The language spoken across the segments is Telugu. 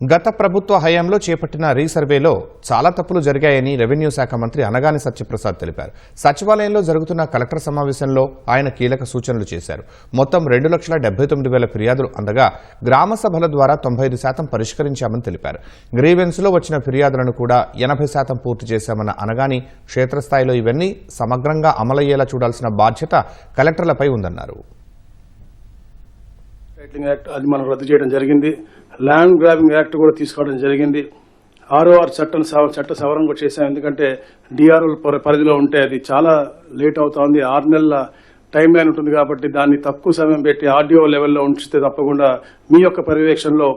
గత ప్రభుత్వ హయాంలో చేపట్టిన రీసర్వేలో చాలా తప్పులు జరిగాయని రెవెన్యూ శాఖ మంత్రి అనగాని సత్యప్రసాద్ తెలిపారు. సచివాలయంలో జరుగుతున్న కలెక్టర్ సమావేశంలో ఆయన కీలక సూచనలు చేశారు. మొత్తం రెండు లక్షల డెబ్బై తొమ్మిది వేల ఫిర్యాదులు అందగా గ్రామ సభల ద్వారా తొంభై ఐదు శాతం పరిష్కరించామని తెలిపారు. గ్రీవెన్స్లో వచ్చిన ఫిర్యాదులను కూడా ఎనభై శాతం పూర్తి చేశామన్న అనగాని క్షేత్రస్థాయిలో ఇవన్నీ సమగ్రంగా అమలయ్యేలా చూడాల్సిన బాధ్యత కలెక్టర్లపై ఉందన్నారు. టైటిలింగ్ యాక్ట్ అది మనం రద్దు చేయడం జరిగింది. ల్యాండ్ గ్రాబింగ్ యాక్ట్ కూడా తీసుకోవడం జరిగింది. ఆర్ఓఆర్ చట్టం చట్ట సవరణ కూడా చేశాం. ఎందుకంటే డిఆర్ఓ పరిధిలో ఉంటే అది చాలా లేట్ అవుతా ఉంది ఆరు నెలల టైం లైన్ ఉంటుంది కాబట్టి దాన్ని తక్కువ సమయం పెట్టి ఆర్డీఓ లెవెల్లో ఉంచితే తప్పకుండా మీ యొక్క పర్యవేక్షణలో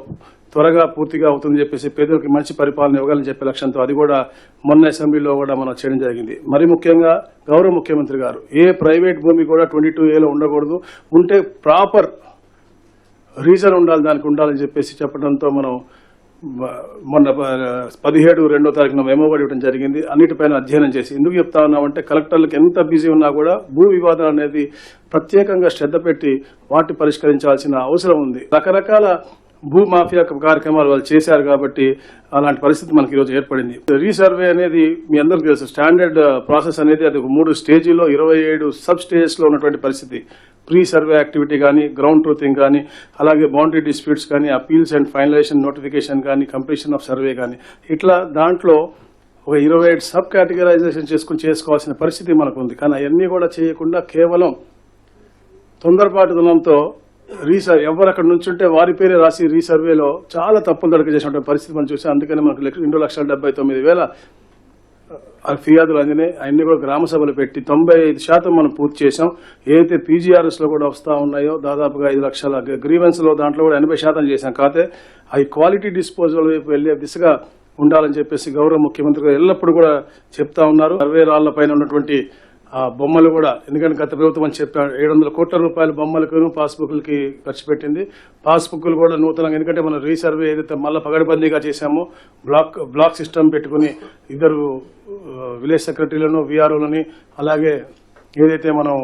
త్వరగా పూర్తిగా అవుతుందని చెప్పేసి పేదలకు మంచి పరిపాలన ఇవ్వగలని చెప్పే లక్ష్యంతో అది కూడా మొన్న అసెంబ్లీలో కూడా మనం చేయడం జరిగింది. మరి ముఖ్యంగా గౌరవ ముఖ్యమంత్రి గారు ఏ ప్రైవేట్ భూమి కూడా ట్వంటీ టూ ఏలో ఉండకూడదు. ఉంటే ప్రాపర్ రీజన్ ఉండాలి దానికి ఉండాలని చెప్పేసి చెప్పడంతో మనం మొన్న పదిహేడు రెండో తారీఖున మెమో కూడా ఇవ్వడం జరిగింది. అన్నిటిపైన అధ్యయనం చేసి ఎందుకు చెప్తా ఉన్నామంటే కలెక్టర్లకు ఎంత బిజీ ఉన్నా కూడా భూ వివాదం అనేది ప్రత్యేకంగా శ్రద్ధ పెట్టి వాటిని పరిష్కరించాల్సిన అవసరం ఉంది. రకరకాల భూ మాఫియా కార్యక్రమాలు వాళ్ళు చేశారు కాబట్టి అలాంటి పరిస్థితి మనకి ఈరోజు ఏర్పడింది. రీసర్వే అనేది మీ అందరికీ తెలుసు. స్టాండర్డ్ ప్రాసెస్ అనేది అది ఒక మూడు స్టేజీలో ఇరవై ఏడు సబ్ స్టేజెస్లో ఉన్నటువంటి పరిస్థితి. ప్రీ సర్వే యాక్టివిటీ కానీ గ్రౌండ్ ట్రూతింగ్ కానీ అలాగే బౌండరీ డిస్ప్యూట్స్ కానీ అపీల్స్ అండ్ ఫైనలైజేషన్ నోటిఫికేషన్ కానీ కంప్లీషన్ ఆఫ్ సర్వే కానీ ఇట్లా దాంట్లో ఒక ఇరవై ఏడు సబ్ కేటగరైజేషన్ చేసుకుని చేసుకోవాల్సిన పరిస్థితి మనకు ఉంది కానీ అవన్నీ కూడా చేయకుండా కేవలం తొందరపాటు తొందరపాటుదనంతో రీసర్ ఎవరు అక్కడ నుంచుంటే వారి పేరే రాసి రీసర్వేలో చాలా తప్పులు దొరక చేసినటువంటి పరిస్థితి మనం చూసాం. అందుకని మనకు రెండు లక్షల డెబ్బై తొమ్మిది వేల ఫిర్యాదులు అందినాయి అన్ని కూడా గ్రామ సభలు పెట్టి తొంభై ఐదు శాతం మనం పూర్తి చేసాం ఏదైతే పీజీఆర్ఎస్లో కూడా వస్తా ఉన్నాయో దాదాపుగా ఐదు లక్షల గ్రీవెన్స్లో దాంట్లో కూడా ఎనభై శాతం చేశాం. కాకపోతే అవి క్వాలిటీ డిస్పోజల్ వైపు వెళ్ళే దిశగా ఉండాలని చెప్పేసి గౌరవ ముఖ్యమంత్రి గారు ఎల్లప్పుడూ కూడా చెప్తా ఉన్నారు. అరవై రాళ్ళ పైన ఉన్నటువంటి ఆ బొమ్మలు కూడా ఎందుకంటే గత ప్రభుత్వం అని చెప్పాడు ఏడు వందల కోట్ల రూపాయల బొమ్మలకు పాస్బుక్లకి ఖర్చు పెట్టింది. పాస్బుక్లు కూడా నూతనంగా ఎందుకంటే మనం రీసర్వే ఏదైతే మళ్ళీ పగడబందీగా చేశామో బ్లాక్ బ్లాక్ సిస్టమ్ పెట్టుకుని ఇద్దరు విలేజ్ సెక్రటరీలను విఆర్ఓలని అలాగే ఏదైతే మనం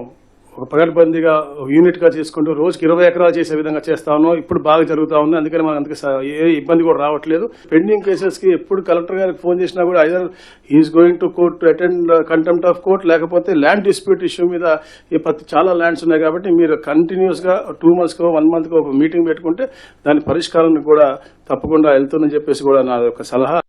ఒక పగటిబందిగా యూనిట్గా చేసుకుంటూ రోజుకి ఇరవై ఎకరాలు చేసే విధంగా చేస్తా ఉన్నాం. ఇప్పుడు బాగా జరుగుతా ఉంది. అందుకని మనకు అందుకే స- ఏ ఇబ్బంది కూడా రావట్లేదు. పెండింగ్ కేసెస్కి ఎప్పుడు కలెక్టర్ గారికి ఫోన్ చేసినా కూడా either is going to court attend contempt of court లేకపోతే ల్యాండ్ డిస్ప్యూట్ ఇష్యూ మీద ఈ చాలా ల్యాండ్స్ ఉన్నాయి కాబట్టి మీరు కంటిన్యూస్గా టూ మంత్స్కో వన్ మంత్కి ఒక మీటింగ్ పెట్టుకుంటే దాని పరిష్కారాన్ని కూడా తప్పకుండా వెళ్తుందని చెప్పేసి కూడా నా యొక్క సలహా.